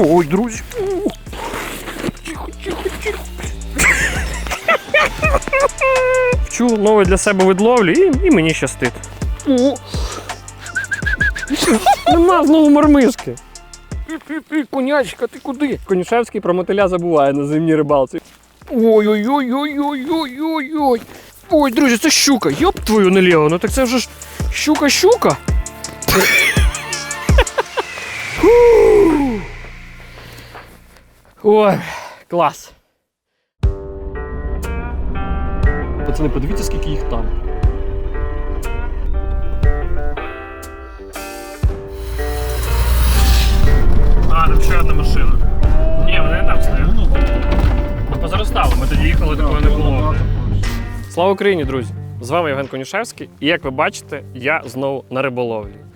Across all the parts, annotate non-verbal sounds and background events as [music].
Ой, друзі. Тихо, тихо, тихо. Вчу нове для себе видловлі і, і мені щастить. Нема знову мармишки. Конячка, ти куди? Конюшевський про мотиля забуває на зимній рибалці. Ой-ой-ой-ой-ой-ой-ой. Ой, друзі, це щука. Йоп твою наліво. Ну так це вже ж щука-щука. Ой, клас. Пацани, подивіться, скільки їх там. А, там ще одна машина. Ні, вони не там стоять. Позаростало, ми тоді їхали, такого не було. Слава Україні, друзі! З вами Євген Конюшевський, і як ви бачите, я знову на риболовлі.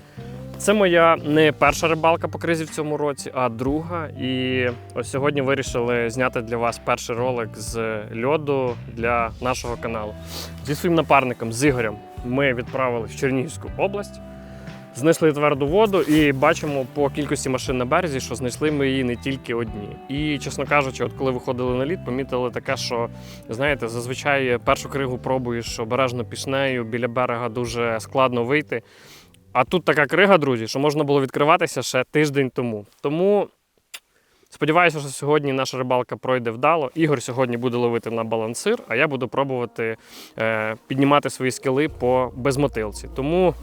Це моя не перша рибалка по кризі в цьому році, а друга. І ось сьогодні вирішили зняти для вас перший ролик з льоду для нашого каналу. Зі своїм напарником, з Ігорем, ми відправили в Чернігівську область, знайшли тверду воду і бачимо по кількості машин на березі, що знайшли ми її не тільки одні. І, чесно кажучи, от коли виходили на лід, помітили таке, що знаєте, зазвичай першу кригу пробуєш обережно пішнею, біля берега дуже складно вийти. А тут така крига, друзі, що можна було відкриватися ще тиждень тому. Тому сподіваюся, що сьогодні наша рибалка пройде вдало. Ігор сьогодні буде ловити на балансир, а я буду пробувати е, піднімати свої скили по безмотилці. Тому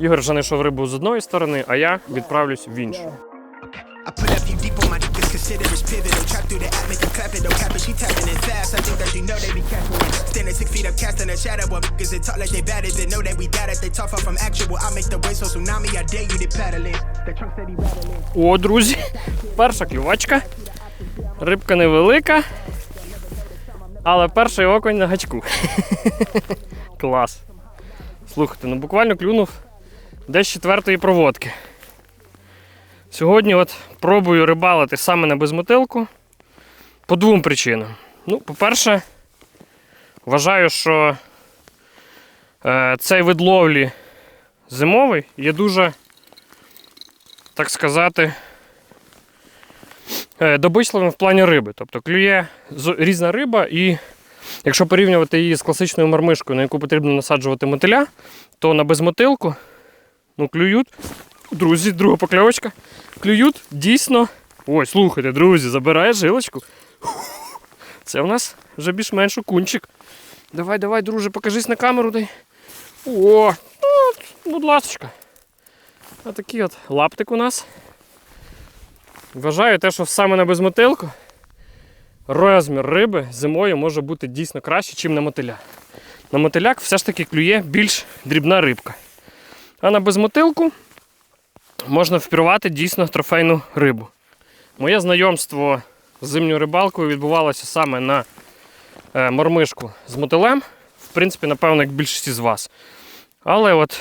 Ігор вже знайшов рибу з одної сторони, а я відправлюсь в іншу. Is consider it's pivotal. Trap through the app, make them clap it, don't cap it, she tapping it fast. I think that you know they be catching it. Standing six feet up, casting a shadow. What niggas that talk like they bad, they know that we got it. They talk far from actual. I make the waves so tsunami, I dare you to paddle it. The trunk said he rattling. О, друзі, перша клювачка. Рибка невелика, але перший окунь на гачку. Клас. Слухайте, ну буквально клюнув десь четвертої проводки. Сьогодні от пробую рибалити саме на безмотилку по двом причинам. Ну, по-перше, вважаю, що е, цей вид ловлі зимовий є дуже, так сказати, е, добичливим в плані риби. Тобто клює різна риба, і якщо порівнювати її з класичною мармишкою, на яку потрібно насаджувати мотиля, то на безмотилку ну, клюють. Друзі, друга покльовочка. Клюють дійсно. Ой, слухайте, друзі, забирає жилочку. Це у нас вже більш-менш окунчик. Давай, давай, друже, покажись на камеру. Дай. О, ну, будь ласка. А такий от лаптик у нас. Вважаю те, що саме на безмотилку розмір риби зимою може бути дійсно краще, ніж на мотиля. На мотиляк все ж таки клює більш дрібна рибка. А на безмотилку можна впірувати дійсно трофейну рибу. Моє знайомство з зимньою рибалкою відбувалося саме на е, мормишку з мотилем. В принципі, напевно, як більшості з вас. Але от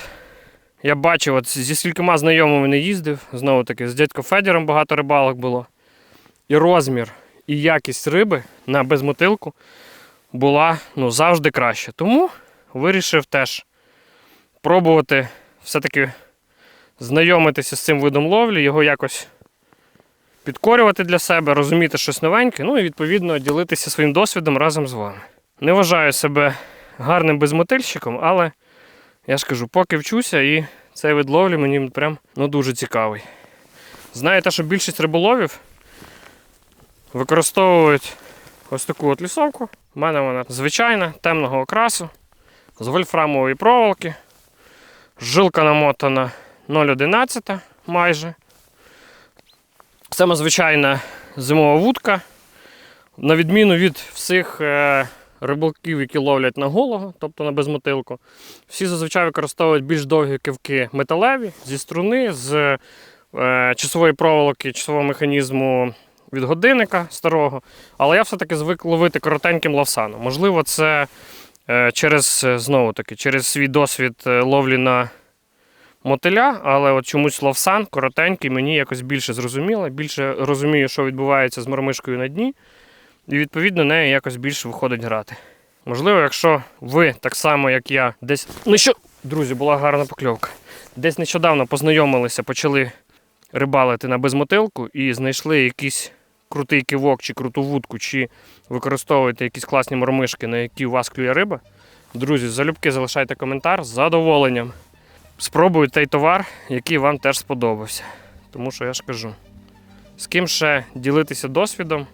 я бачив, от зі скількома знайомими не їздив. Знову таки, з дядько Федіром багато рибалок було. І розмір, і якість риби на безмотилку була ну, завжди краще. Тому вирішив теж пробувати все-таки знайомитися з цим видом ловлі, його якось підкорювати для себе, розуміти щось новеньке, ну і відповідно ділитися своїм досвідом разом з вами. Не вважаю себе гарним безмотильщиком, але я ж кажу, поки вчуся, і цей вид ловлі мені прям ну, дуже цікавий. Знаєте, що більшість риболовів використовують ось таку от лісовку. У мене вона звичайна, темного окрасу, з вольфрамової проволоки. Жилка намотана 0,11 майже. Саме звичайна зимова вудка. На відміну від всіх е, рибалків, які ловлять на голого, тобто на безмотилку, всі зазвичай використовують більш довгі кивки металеві зі струни, з е, часової проволоки, часового механізму від годинника старого. Але я все-таки звик ловити коротеньким лавсаном. Можливо, це е, через знову таки, через свій досвід ловлі на мотиля, але от чомусь лавсан коротенький, мені якось більше зрозуміло, більше розумію, що відбувається з мормишкою на дні, і відповідно нею якось більше виходить грати. Можливо, якщо ви так само, як я, десь. Ну що, друзі, була гарна покльовка. Десь нещодавно познайомилися, почали рибалите на безмотилку і знайшли якийсь крутий кивок чи круту вудку, чи використовуєте якісь класні мормишки, на які у вас клює риба, друзі, залюбки залишайте коментар з задоволенням. Спробуйте той товар, який вам теж сподобався. Тому що я ж кажу, з ким ще ділитися досвідом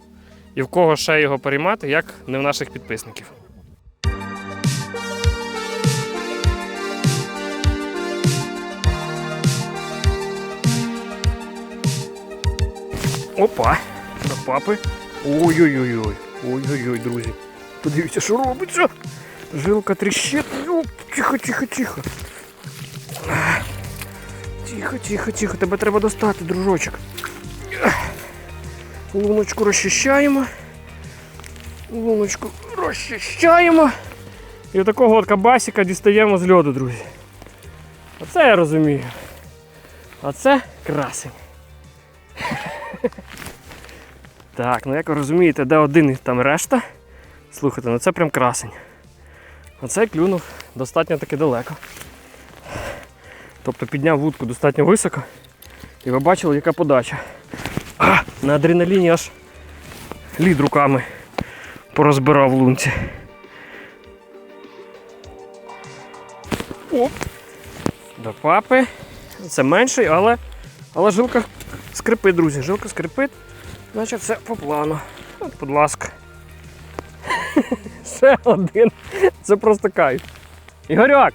і в кого ще його переймати, як не в наших підписників. Опа! До папи. Ой-ой-ой. Ой-ой-ой, друзі. Подивіться, що робиться. Жилка тріщить. Тихо, тихо, тихо. Тихо, тихо, тихо. Тебе треба достати, дружочок. Луночку розчищаємо. Луночку розчищаємо. І такого от кабасика дістаємо з льоду, друзі. Оце я розумію. А це красень. [laughs] Так, ну як ви розумієте, де один і там решта. Слухайте, ну це прям красень. Оцей клюнув достатньо таки далеко. Тобто підняв вудку достатньо високо. І ви бачили, яка подача. А, на адреналіні аж лід руками порозбирав лунці. Оп. До папи. Це менший, але, але жилка скрипить, друзі. Жилка скрипить. Значить все по плану. От, будь ласка. [laughs] Ще один. Це просто кайф. Ігорьок!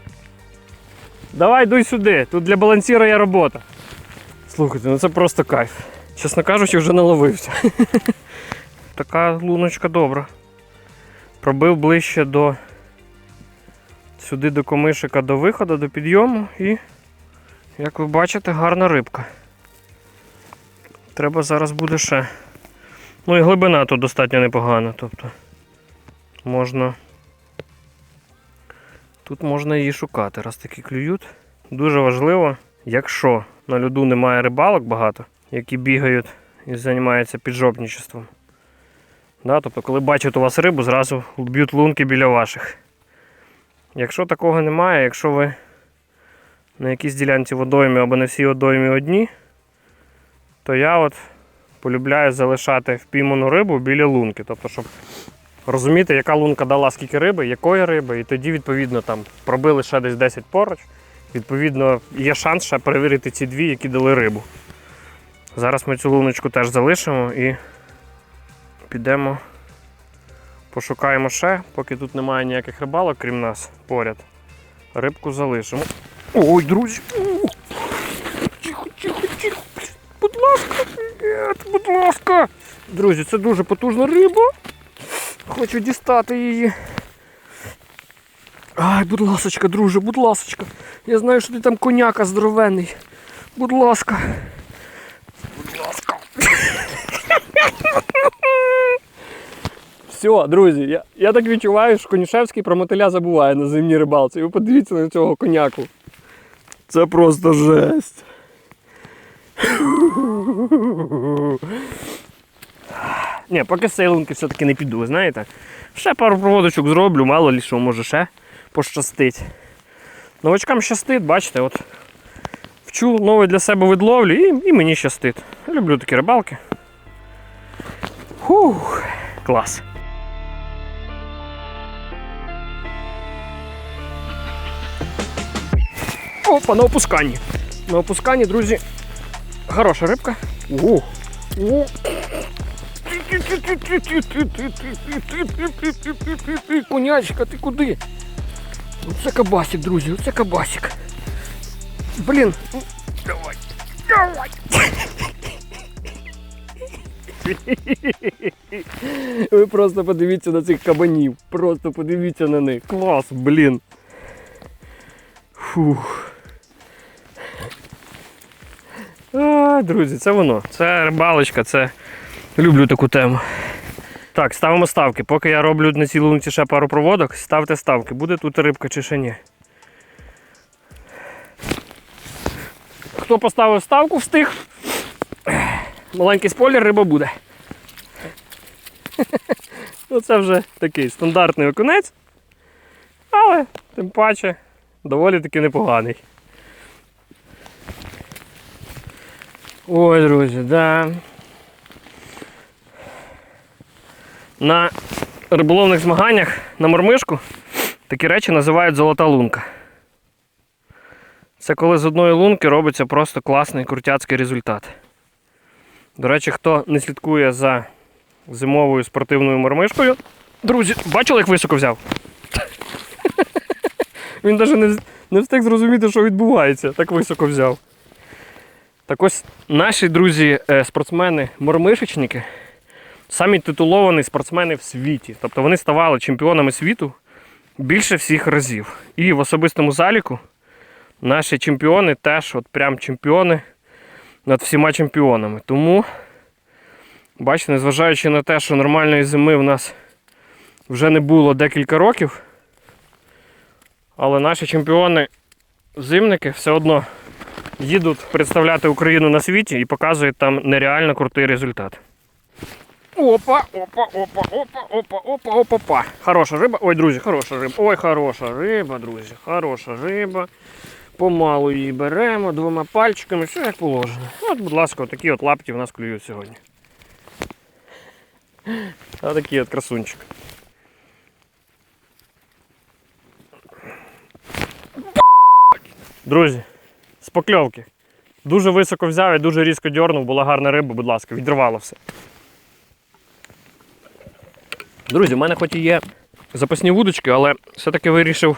Давай дуй сюди. Тут для балансіра є робота. Слухайте, ну це просто кайф. Чесно кажучи, вже наловився. [laughs] Така луночка добра. Пробив ближче до сюди до комишика до виходу, до підйому і, як ви бачите, гарна рибка. Треба зараз буде ще. Ну і глибина тут достатньо непогана. Тобто можна. Тут можна її шукати, раз такі клюють. Дуже важливо, якщо на льоду немає рибалок багато, які бігають і займаються піджопничеством. Да, тобто, коли бачать у вас рибу, зразу б'ють лунки біля ваших. Якщо такого немає, якщо ви на якійсь ділянці водоймі або на всій водоймі одні, то я от полюбляю залишати впійману рибу біля лунки. Тобто, щоб розуміти, яка лунка дала скільки риби, якої риби, і тоді, відповідно, там пробили ще десь 10 поруч. Відповідно, є шанс ще перевірити ці дві, які дали рибу. Зараз ми цю луночку теж залишимо і підемо, пошукаємо ще, поки тут немає ніяких рибалок, крім нас, поряд. Рибку залишимо. Ой, друзі! Тихо, тихо, тихо! Будь ласка, ні, будь ласка! Друзі, це дуже потужна риба. Хочу дістати її. Ай, будь ласочка, друже, будь ласочка. Я знаю, що ти там коняка здоровенний. Будь ласка. Будь ласка. Все, друзі, я, я так відчуваю, що Конюшевський про мотиля забуває на зимній рибалці. Ви подивіться на цього коняку. Це просто жесть. Ні, поки лунки все-таки не піду, знаєте. Ще пару проводочок зроблю, мало лі що, може ще пощастить. Новачкам щастить, бачите, от вчу новий для себе вид ловлі і, і мені щастить. Люблю такі рибалки. Фух, клас. Опа, на опусканні. На опусканні, друзі, хороша рибка. О. Конячка, ти куди? Оце кабасик, друзі, оце кабасик. Блін. Давай. Давай. Ви просто подивіться на цих кабанів. Просто подивіться на них. Клас, блін. Фух. А, друзі, це воно. Це рибалочка, це люблю таку тему. Так, ставимо ставки. Поки я роблю на цій лунці ще пару проводок, ставте ставки, буде тут рибка чи ще ні. Хто поставив ставку, встиг. Маленький спойлер, риба буде. Ну це вже такий стандартний окунець. Але тим паче доволі таки непоганий. Ой, друзі, да. На риболовних змаганнях на мормишку такі речі називають золота лунка. Це коли з одної лунки робиться просто класний крутяцький результат. До речі, хто не слідкує за зимовою спортивною мормишкою, друзі, бачили, як високо взяв? [laughs] Він навіть не, встиг зрозуміти, що відбувається, так високо взяв. Так ось наші друзі, е, самі титуловані спортсмени в світі. Тобто вони ставали чемпіонами світу більше всіх разів. І в особистому заліку наші чемпіони теж от прям чемпіони над всіма чемпіонами. Тому, бачите, незважаючи на те, що нормальної зими в нас вже не було декілька років, але наші чемпіони зимники все одно їдуть представляти Україну на світі і показують там нереально крутий результат. Опа, опа, опа, опа, опа, опа, опа, опа. Хороша риба. Ой, друзі, хороша риба. Ой, хороша риба, друзі. Хороша риба. Помалу її беремо двома пальчиками, все як положено. От, будь ласка, такі от лапті в нас клюють сьогодні. А такий от красунчик. Друзі, з покльовки. Дуже високо взяв і дуже різко дьорнув, була гарна риба, будь ласка, відірвало все. Друзі, в мене хоч і є запасні вудочки, але все-таки вирішив.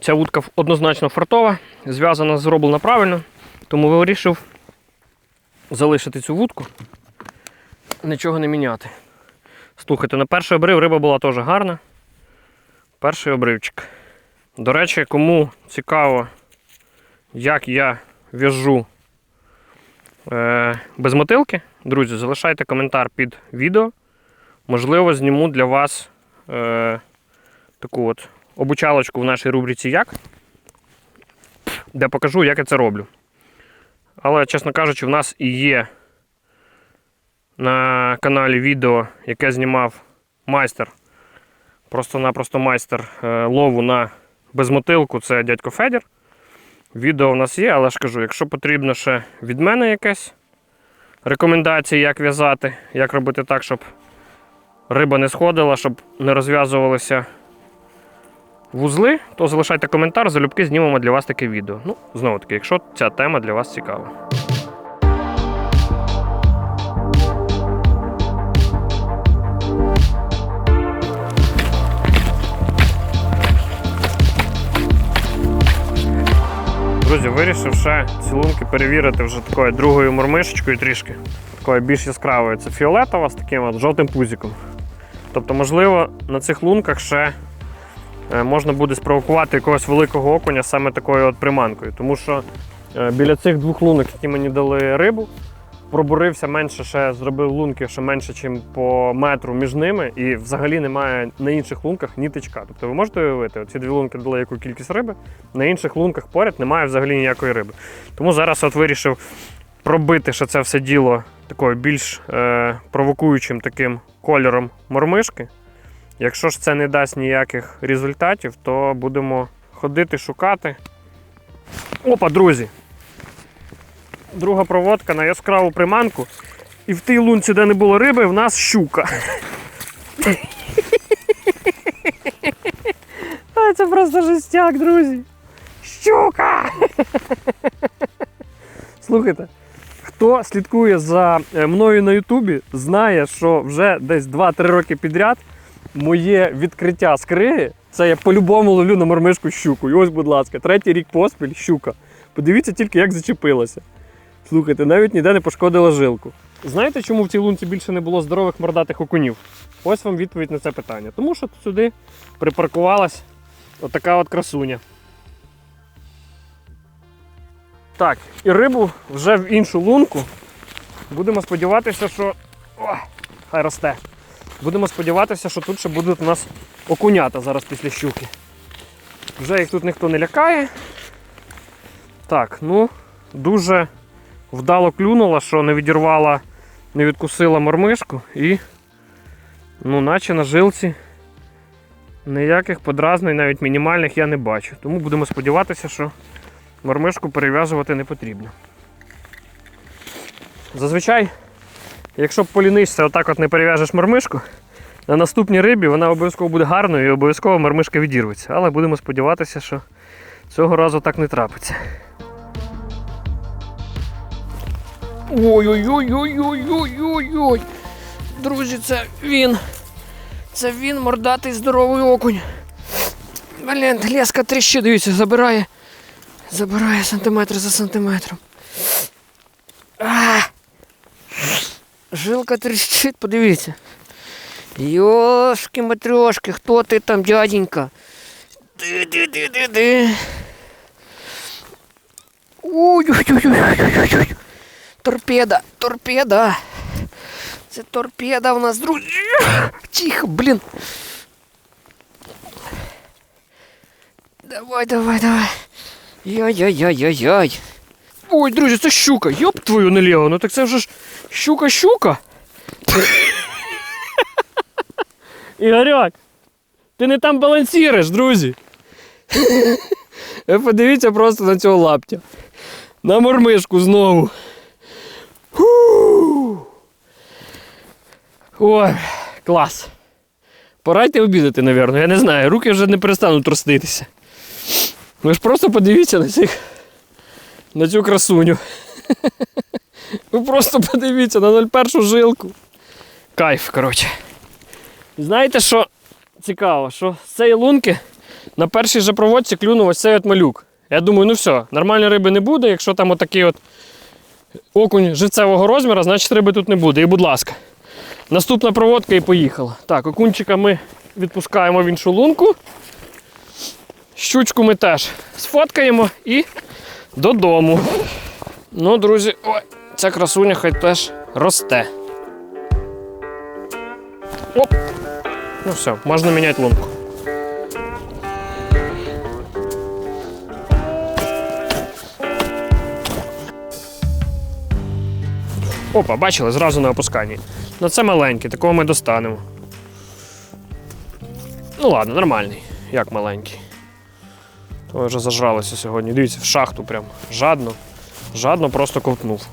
Ця вудка однозначно фартова, зв'язана, зроблена правильно, тому вирішив залишити цю вудку, нічого не міняти. Слухайте, на перший обрив риба була теж гарна. Перший обривчик. До речі, кому цікаво, як я в'яжу е, без мотилки, друзі, залишайте коментар під відео. Можливо, зніму для вас е, таку от обучалочку в нашій рубриці Як, де покажу, як я це роблю. Але, чесно кажучи, в нас і є на каналі відео, яке знімав майстер. Просто-напросто майстер е, лову на безмотилку це дядько Федір. Відео в нас є, але ж кажу, якщо потрібно ще від мене якесь рекомендації, як в'язати, як робити так, щоб риба не сходила, щоб не розв'язувалися вузли, то залишайте коментар, залюбки знімемо для вас таке відео. Ну, знову таки, якщо ця тема для вас цікава. Друзі, вирішив ще ці лунки перевірити вже такою другою мормишечкою трішки. Такою більш яскравою. Це фіолетова з таким от жовтим пузиком. Тобто, можливо, на цих лунках ще е, можна буде спровокувати якогось великого окуня саме такою от приманкою. Тому що е, біля цих двох лунок, які мені дали рибу, пробурився менше, ще зробив лунки ще менше, ніж по метру між ними, і взагалі немає на інших лунках ні тичка. Тобто ви можете уявити, ці дві лунки дали яку кількість риби, на інших лунках поряд немає взагалі ніякої риби. Тому зараз от вирішив пробити ще це все діло такою більш е, провокуючим таким кольором мормишки. Якщо ж це не дасть ніяких результатів, то будемо ходити, шукати. Опа, друзі! Друга проводка на яскраву приманку. І в тій лунці, де не було риби, в нас щука. [laughs] А, Це просто жестяк, друзі. Щука! [laughs] Слухайте, хто слідкує за е, мною на Ютубі, знає, що вже десь 2-3 роки підряд моє відкриття скриги це я по-любому ловлю на мормишку щуку. І ось, будь ласка, третій рік поспіль щука. Подивіться тільки, як зачепилася. Слухайте, навіть ніде не пошкодила жилку. Знаєте, чому в цій лунці більше не було здорових мордатих окунів? Ось вам відповідь на це питання. Тому що сюди припаркувалась отака от красуня. Так, і рибу вже в іншу лунку. Будемо сподіватися, що. О, хай росте. Будемо сподіватися, що тут ще будуть у нас окунята зараз після щуки. Вже їх тут ніхто не лякає. Так, ну, дуже вдало клюнула, що не відірвала, не відкусила мормишку і, ну, наче на жилці ніяких подразнень, навіть мінімальних, я не бачу. Тому будемо сподіватися, що мормишку перев'язувати не потрібно. Зазвичай, якщо полінишся, отак от не перев'яжеш мармишку, на наступній рибі вона обов'язково буде гарною і обов'язково мармишка відірветься. Але будемо сподіватися, що цього разу так не трапиться. Ой-ой-ой-ой-ой-ой-ой-ой. Друзі, це він. Це він, мордатий здоровий окунь. Блін, леска тріщить, дивіться, забирає. Забирає сантиметр за сантиметром. А! Жилка тріщить, подивіться. Йошки матрешки, хто ти там, дяденька? Ди-ди-ди-ди-ди. Ой-ой-ой-ой-ой-ой. Торпеда, торпеда. Це торпеда у нас, друзі. Тихо, блін. Давай, давай, давай. Яй-яй-яй-яй-яй. Ой, друзі, це щука. Йоп твою наліво. Ну так це вже ж щука-щука. Ігорьок, ти не там балансіруєш, друзі. Подивіться просто на цього лаптя. На мормишку знову. Ой, клас. Пора йти обідати, напевно. Я не знаю, руки вже не перестануть троститися. Ви ж просто подивіться на цих. На цю красуню. Ви просто подивіться на 01 жилку. Кайф, коротше. Знаєте, що цікаво, що з цієї лунки на першій же проводці клюнув ось цей от малюк. Я думаю, ну все, нормальної риби не буде, якщо там отакий от окунь живцевого розміру, значить риби тут не буде. І будь ласка. Наступна проводка і поїхала. Так, окунчика ми відпускаємо в іншу лунку. Щучку ми теж сфоткаємо і додому. Ну, друзі, ой, ця красуня хай теж росте. Оп! Ну все, можна міняти лунку. Опа, бачили, зразу на опусканні. Ну це маленький, такого ми достанемо. Ну ладно, нормальний, як маленький. То вже зажралося сьогодні. Дивіться, в шахту прям жадно. Жадно просто ковтнув.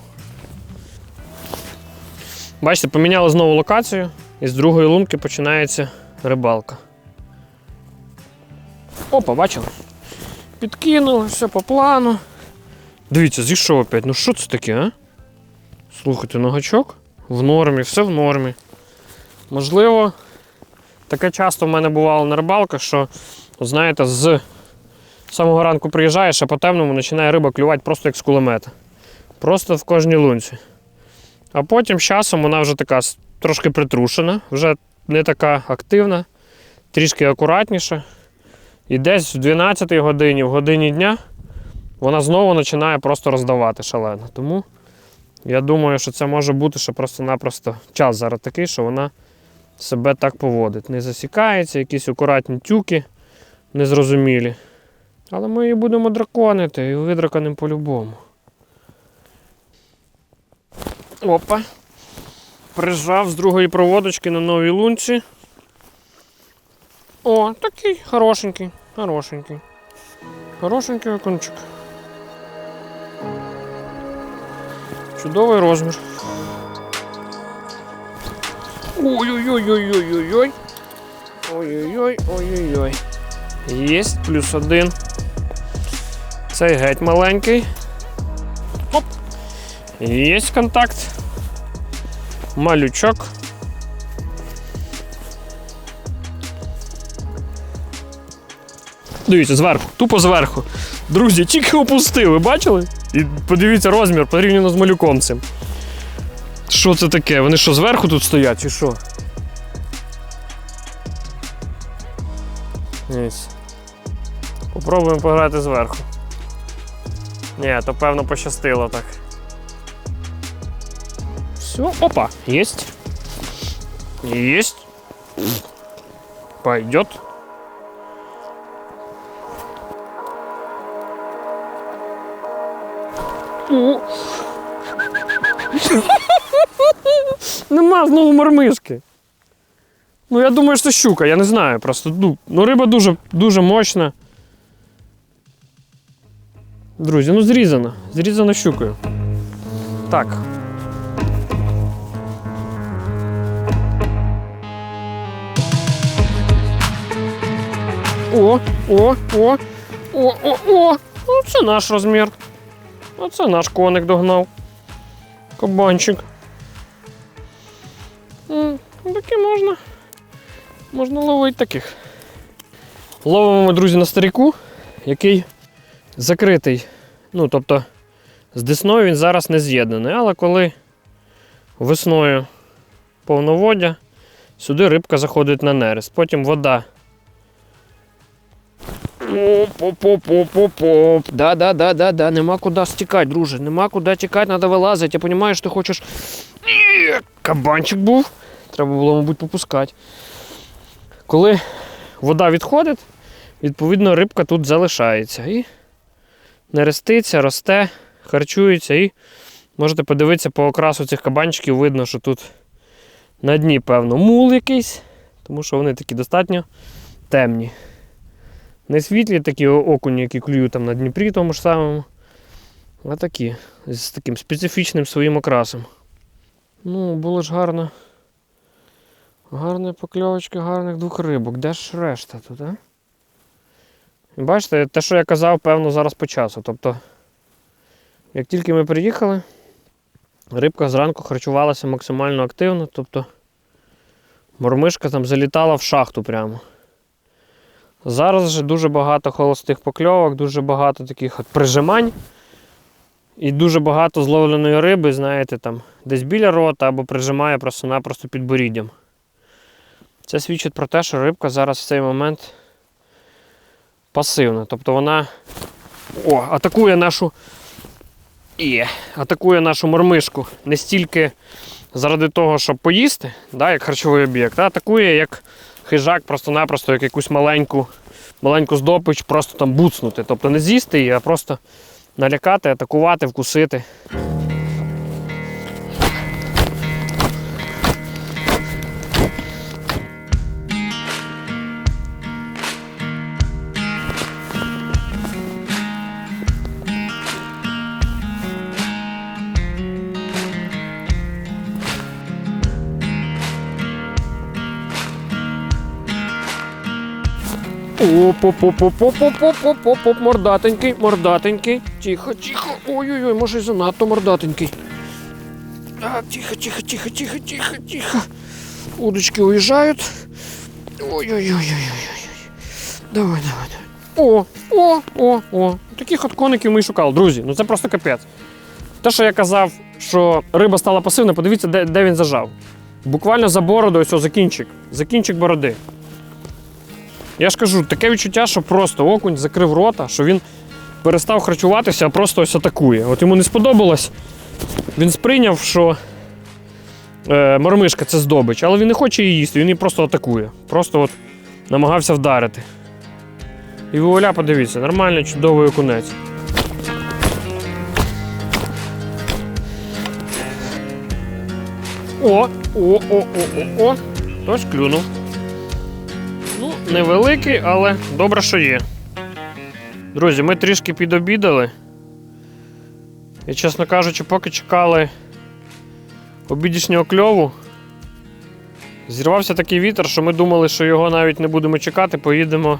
Бачите, поміняли знову локацію, і з другої лунки починається рибалка. Опа, бачили? Підкинули, все по плану. Дивіться, зійшов опять. Ну що це таке, а? Слухайте, ногачок в нормі, все в нормі. Можливо, таке часто в мене бувало на рибалках, що, знаєте, з самого ранку приїжджаєш, а по темному починає риба клювати просто як з кулемета. Просто в кожній лунці. А потім з часом вона вже така трошки притрушена, вже не така активна, трішки акуратніша. І десь в 12 годині, в годині дня, вона знову починає просто роздавати шалено. Тому я думаю, що це може бути, що просто-напросто час зараз такий, що вона себе так поводить. Не засікається, якісь акуратні тюки незрозумілі. Але ми її будемо драконити і видраканим по-любому. Опа. Прижав з другої проводочки на новій лунці. О, такий хорошенький, хорошенький. Хорошенький окунчик. Чудовий розмір. Ой-ой-ой-ой-ой-ой-ой. Ой-ой-ой, ой-ой-ой. Єсть, плюс один. Цей геть маленький. Оп. Єсть контакт. Малючок. Дивіться, зверху, тупо зверху. Друзі, тільки опустив, ви бачили? І подивіться розмір порівняно з малюком цим. Що це таке? Вони що, зверху тут стоять чи що? Попробуємо пограти зверху. Ні, то певно пощастило так. Все, опа, есть. Есть. Пойдет. Нема знову мормишки. Ну, я думаю, що щука, я не знаю. Просто ну, ну риба дуже, дуже мощна. Друзі, ну зрізано. Зрізано щукою. Так. О, о, о, о, о, о! Ну, це наш розмір. Ну, Оце наш коник догнав. Кабанчик. Таки можна. Можна ловити таких. Ловимо, ми, друзі, на старіку, який закритий Ну, тобто, з десною він зараз не з'єднаний, але коли весною повноводя, сюди рибка заходить на нерест. Потім вода. Оп-оп-оп-оп-оп. Да, да, да, да, да. Нема куди стікати, друже. Нема куди тікати, треба вилазити. Я розумію, що ти хочеш. Кабанчик був. Треба було, мабуть, попускати. Коли вода відходить, відповідно, рибка тут залишається. І нереститься, росте, харчується. І можете подивитися по окрасу цих кабанчиків, видно, що тут на дні, певно, мул якийсь, тому що вони такі достатньо темні. Не світлі такі окуні, які клюють там на Дніпрі тому ж самому. А такі, з таким специфічним своїм окрасом. Ну, було ж гарно. Гарна покльовочка гарних двох рибок. Де ж решта тут, а? Бачите, те, що я казав, певно, зараз по часу. Тобто, як тільки ми приїхали, рибка зранку харчувалася максимально активно, тобто мормишка там залітала в шахту прямо. Зараз же дуже багато холостих покльовок, дуже багато таких от прижимань. І дуже багато зловленої риби, знаєте, там десь біля рота або прижимає просто-напросто під боріддям. Це свідчить про те, що рибка зараз в цей момент пасивна. Тобто вона о, атакує нашу. Є, атакує нашу мормишку не стільки заради того, щоб поїсти, да, як харчовий об'єкт, а атакує як хижак просто-напросто як якусь маленьку, маленьку здобич, просто там буцнути. Тобто не з'їсти її, а просто налякати, атакувати, вкусити. Оп-оп-оп-оп-оп-оп-оп-оп-оп, мордатенький, мордатенький. Тихо, тихо. Ой-ой-ой, може і занадто мордатенький. Так, тихо, тихо, тихо, тихо, тихо, тихо. Удочки уїжджають. Ой-ой-ой-ой-ой. Давай, давай, давай. О, о, о, о. Таких от коників ми і шукали, друзі. Ну це просто капець. Те, що я казав, що риба стала пасивна, подивіться, де, де він зажав. Буквально за бороду, ось о, за кінчик. За кінчик бороди. Я ж кажу, таке відчуття, що просто окунь закрив рота, що він перестав харчуватися, а просто ось атакує. От йому не сподобалось. Він сприйняв, що е, мормишка це здобич, але він не хоче її їсти, він її просто атакує. Просто от намагався вдарити. І вуаля, подивіться, нормальний чудовий окунець. О, о, о, о, о, о. Хтось клюнув. Невеликий, але добре, що є. Друзі, ми трішки підобідали. І, чесно кажучи, поки чекали обідішнього кльову, зірвався такий вітер, що ми думали, що його навіть не будемо чекати, поїдемо,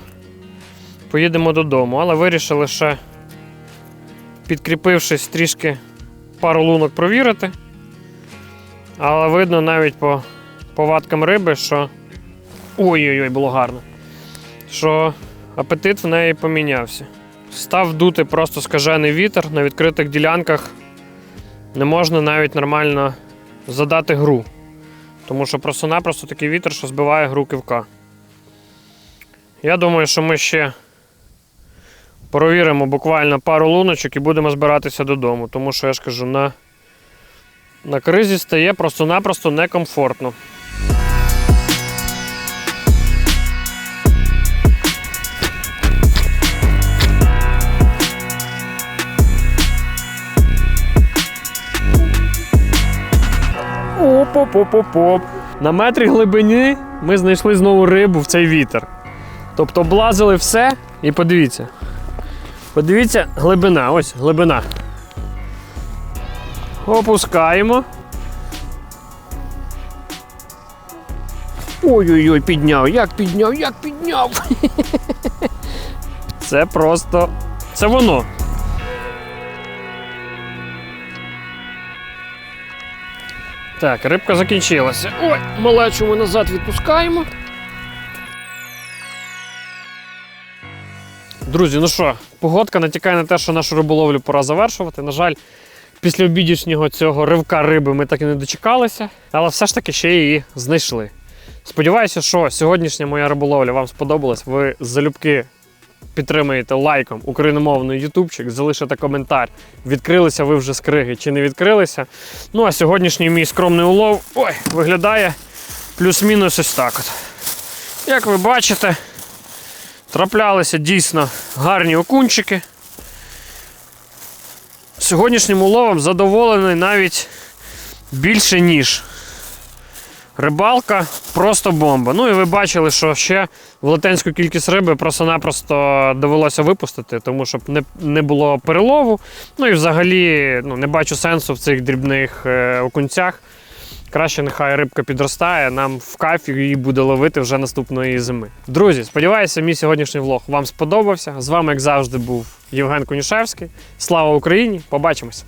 поїдемо додому. Але вирішили ще, підкріпившись трішки пару лунок провірити. Але видно навіть по повадкам риби, що Ой-ой-ой, було гарно. Що апетит в неї помінявся. Став дути просто скажений вітер на відкритих ділянках. Не можна навіть нормально задати гру. Тому що просто-напросто такий вітер, що збиває гру кивка. Я думаю, що ми ще провіримо буквально пару луночок і будемо збиратися додому. Тому що я ж кажу, на, на кризі стає просто-напросто некомфортно. Оп-оп-оп-оп-оп. На метрі глибині ми знайшли знову рибу в цей вітер. Тобто облазили все і подивіться. Подивіться, глибина, ось глибина. Опускаємо. Ой-ой-ой, підняв, як підняв, як підняв. [laughs] Це просто. Це воно. Так, рибка закінчилася. Ой, малечу ми назад відпускаємо. Друзі, ну що, погодка натякає на те, що нашу риболовлю пора завершувати. На жаль, після обідішнього цього ривка риби ми так і не дочекалися, але все ж таки ще її знайшли. Сподіваюся, що сьогоднішня моя риболовля вам сподобалась. Ви залюбки підтримаєте лайком україномовний ютубчик, залишите коментар, відкрилися ви вже скриги чи не відкрилися. Ну а сьогоднішній мій скромний улов ой, виглядає плюс-мінус ось так. От. Як ви бачите, траплялися дійсно гарні окунчики. Сьогоднішнім уловом задоволений навіть більше ніж. Рибалка просто бомба. Ну і ви бачили, що ще велетенську кількість риби просто-напросто довелося випустити, тому щоб не, не було перелову. Ну і взагалі ну, не бачу сенсу в цих дрібних е, окунцях. Краще нехай рибка підростає, нам в кайф її буде ловити вже наступної зими. Друзі, сподіваюся, мій сьогоднішній влог вам сподобався. З вами, як завжди, був Євген Конюшевський. Слава Україні! Побачимось!